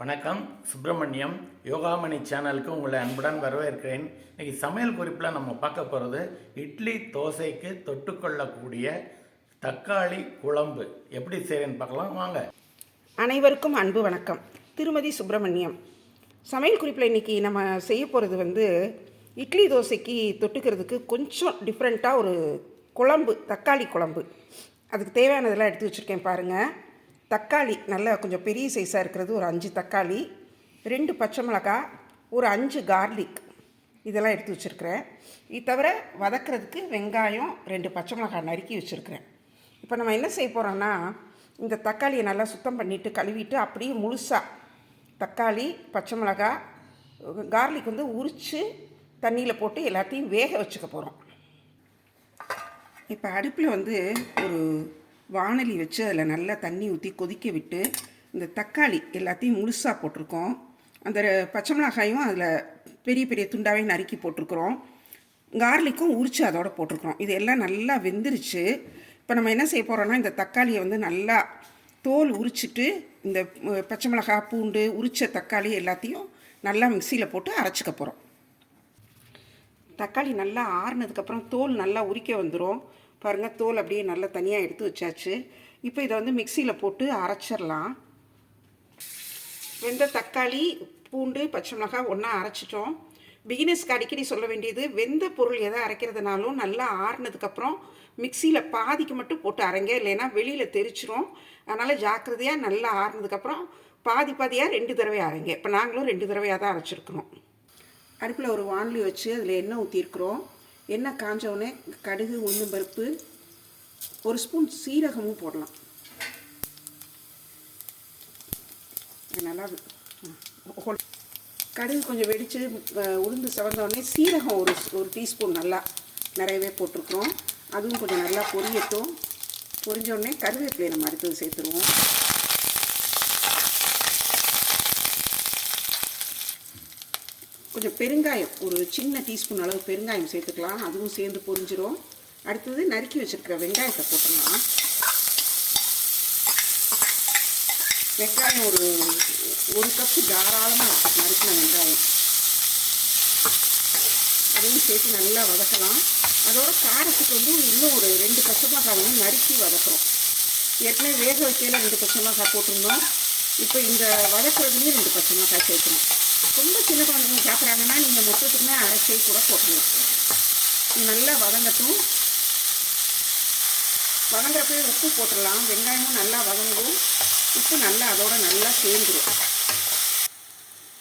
வணக்கம். சுப்பிரமணியம் யோகாமணி சேனலுக்கு உங்களை அன்புடன் வரவேற்கிறேன். இன்றைக்கி சமையல் குறிப்பில் நம்ம பார்க்க போகிறது இட்லி தோசைக்கு தொட்டுக்கொள்ளக்கூடிய தக்காளி குழம்பு. எப்படி செய்கிறேன்னு பார்க்கலாம். வாங்க. அனைவருக்கும் அன்பு வணக்கம். திருமதி சுப்பிரமணியம் சமையல் குறிப்பில் இன்றைக்கி நம்ம செய்ய போகிறது வந்து இட்லி தோசைக்கு தொட்டுக்கிறதுக்கு கொஞ்சம் டிஃப்ரெண்ட்டாக ஒரு குழம்பு தக்காளி குழம்பு. அதுக்கு தேவையானதெல்லாம் எடுத்து வச்சுருக்கேன் பாருங்கள் தக்காளி நல்லா கொஞ்சம் பெரிய சைஸாக இருக்கிறது ஒரு அஞ்சு தக்காளி ரெண்டு பச்சை மிளகாய் ஒரு அஞ்சு கார்லிக் இதெல்லாம் எடுத்து வச்சுருக்கிறேன். இது தவிர வதக்கிறதுக்கு வெங்காயம் ரெண்டு பச்சை மிளகாய் நறுக்கி வச்சுருக்கிறேன். இப்போ நம்ம என்ன செய்ய போகிறோன்னா இந்த தக்காளியை நல்லா சுத்தம் பண்ணிவிட்டு கழுவிட்டு அப்படியே முழுசாக தக்காளி பச்சை மிளகாய் கார்லிக் வந்து உரித்து தண்ணியில் போட்டு எல்லாத்தையும் வேக வச்சுக்க போகிறோம் இப்போ அடுப்பில் வந்து ஒரு வானலி வச்சு அதில் நல்லா தண்ணி ஊற்றி கொதிக்க விட்டு இந்த தக்காளி எல்லாத்தையும் முழுசாக போட்டிருக்கோம். அந்த பச்சை மிளகாயும் அதில் பெரிய பெரிய துண்டாவே நறுக்கி போட்டிருக்கிறோம். கார்லிக்கும் உரித்து அதோட போட்டிருக்கிறோம். இது எல்லாம் நல்லா வெந்துருச்சு. இப்போ நம்ம என்ன செய்ய போகிறோன்னா இந்த தக்காளியை வந்து நல்லா தோல் உரிச்சிட்டு இந்த பச்சை மிளகாய் பூண்டு உரித்த தக்காளி எல்லாத்தையும் நல்லா மிக்சியில் போட்டு அரைச்சிக்க போகிறோம் தக்காளி நல்லா ஆறுனதுக்கப்புறம் தோல் நல்லா உரிக்க வந்துடும் பாருங்கள் தோல் அப்படியே நல்லா தனியாக எடுத்து வச்சாச்சு. இப்போ இதை வந்து மிக்சியில் போட்டு அரைச்சிடலாம். வெந்த தக்காளி பூண்டு பச்சை மிளகாய் ஒன்றா அரைச்சிட்டோம். பிகினர்ஸ்க்கு அடிக்கடி சொல்ல வேண்டியது வெந்த பொருள் எதை அரைக்கிறதுனாலும் நல்லா ஆறுனதுக்கப்புறம் மிக்சியில் பாதிக்கு மட்டும் போட்டு அரைங்க. இல்லைன்னா வெளியில் தெரிச்சிரும். அதனால் ஜாக்கிரதையாக நல்லா ஆறுனதுக்கப்புறம் பாதி பாதியாக ரெண்டு தடவை அரைங்க. இப்போ நாங்களும் ரெண்டு தடவையாக தான் அரைச்சிருக்கிறோம். அடுப்பில் ஒரு வானலி வச்சு அதில் எண்ணெய் ஊற்றிருக்கிறோம் எண்ணெய் காஞ்சவுடனே கடுகு உளுந்தும் பருப்பு ஒரு ஸ்பூன் சீரகமும் போடலாம். நல்லா கடுகு கொஞ்சம் வெடித்து உளுந்து செவந்த சீரகம் ஒரு ஒரு டீஸ்பூன் நல்லா நிறையவே போட்டிருக்கிறோம். அதுவும் கொஞ்சம் நல்லா பொரியட்டும். பொரிஞ்ச உடனே கருவேப்பிலையை நம்ம அடுத்தது சேர்த்துருவோம். கொஞ்சம் பெருங்காயம் ஒரு சின்ன டீஸ்பூன் அளவு பெருங்காயம் சேர்த்துக்கலாம். அதுவும் சேர்ந்து பொரிஞ்சிடும் அடுத்தது நறுக்கி வச்சுருக்கிற வெங்காயத்தை போட்டுடலாம் வெங்காயம் ஒரு ஒரு கப்பு தாராளமாக நறுக்கின வெங்காயம். அதையும் சேர்த்து நல்லா வதக்கலாம். அதோட காரத்துக்கு வந்து இன்னும் ஒரு ரெண்டு பச்சைமிளகாய் வந்து நறுக்கி வதக்குறோம். ஏற்கனவே வேக வைக்கையில் ரெண்டு பச்சைமிளகாய் போட்டிருந்தோம். இப்போ இந்த வதக்குறதுலேயும் ரெண்டு பச்சைமிளகாய் சேர்க்குறோம் சேர்க்கணும். ரொம்ப சின்ன குழந்தைங்க சாப்பிட்றாங்கன்னா நீங்கள் மொத்தத்துக்குமே அரைச்சி கூட போட்டுருலாம் நல்லா வதங்கட்டும். வதங்குறப்பே உப்பு போட்டுடலாம். வெங்காயமும் நல்லா வதங்கும். உப்பு நல்லா அதோட நல்லா சேர்ந்துடும்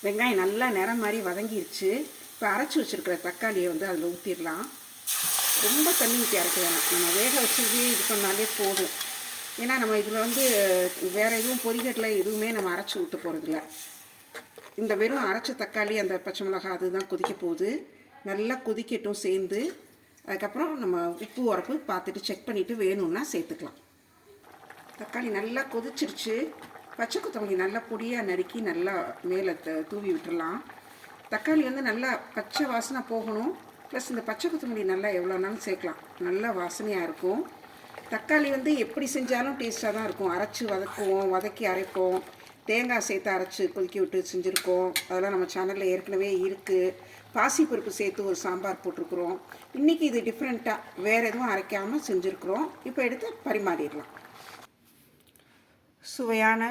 வெங்காயம் நல்லா நிறம் மாதிரி வதங்கிருச்சு. இப்போ அரைச்சி வச்சுருக்கிற தக்காளியை வந்து அதில் ஊற்றிடலாம் ரொம்ப தண்ணி ஊற்றி அரைக்க வேணாம். நம்ம வேக வச்சதே இது பண்ணாலே போதும். ஏன்னா நம்ம இதில் வந்து வேறு எதுவும் பொரிகட்டில் எதுவுமே நம்ம அரைச்சி ஊற்ற போகிறதில்ல இந்த வெறும் அரைச்ச தக்காளி அந்த பச்சை மிளகாய் அதுதான் கொதிக்க போகுது. நல்லா கொதிக்கட்டும் சேர்ந்து. அதுக்கப்புறம் நம்ம உப்பு உரப்பு பார்த்துட்டு செக் பண்ணிவிட்டு வேணும்னா சேர்த்துக்கலாம். தக்காளி நல்லா கொதிச்சிருச்சு. பச்சை கொத்தமல்லி நல்லா பொடியாக நறுக்கி நல்லா மேலே த- தூவி விட்டுடலாம் தக்காளி வந்து நல்லா பச்சை வாசனை போகணும். ப்ளஸ் இந்த பச்சை கொத்தமல்லி நல்லா எவ்வளோனாலும் சேர்க்கலாம். நல்லா வாசனையாக இருக்கும். தக்காளி வந்து எப்படி செஞ்சாலும் டேஸ்ட்டாக தான் இருக்கும். அரைச்சி வதக்குவோம் வதக்கி அரைப்போம். தேங்காய் சேர்த்து அரைச்சி கொதிக்க விட்டு செஞ்சுருக்கோம். அதெல்லாம் நம்ம சேனலில் ஏற்கனவே இருக்குது பாசிப்பருப்பு சேர்த்து ஒரு சாம்பார் போட்டிருக்குறோம். இன்றைக்கி இது டிஃப்ரெண்ட்டாக வேறு எதுவும் அரைக்காமல் செஞ்சுருக்குறோம். இப்போ எடுத்து பரிமாறிடலாம். சுவையான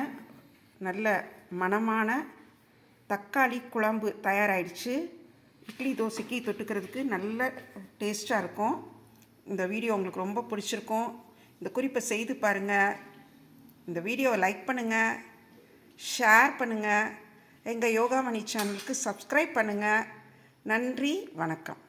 நல்ல மணமான தக்காளி குழம்பு தயாராகிடுச்சு இட்லி தோசைக்கு தொட்டுக்கிறதுக்கு நல்ல டேஸ்ட்டாக இருக்கும். இந்த வீடியோ உங்களுக்கு ரொம்ப பிடிச்சிருக்கும். இந்த குறிப்பை செய்து பாருங்கள் இந்த வீடியோவை லைக் பண்ணுங்கள் ஷேர் பண்ணுங்கள் எங்கள் யோகாமணி சேனலுக்கு சப்ஸ்கிரைப் பண்ணுங்கள் நன்றி வணக்கம்.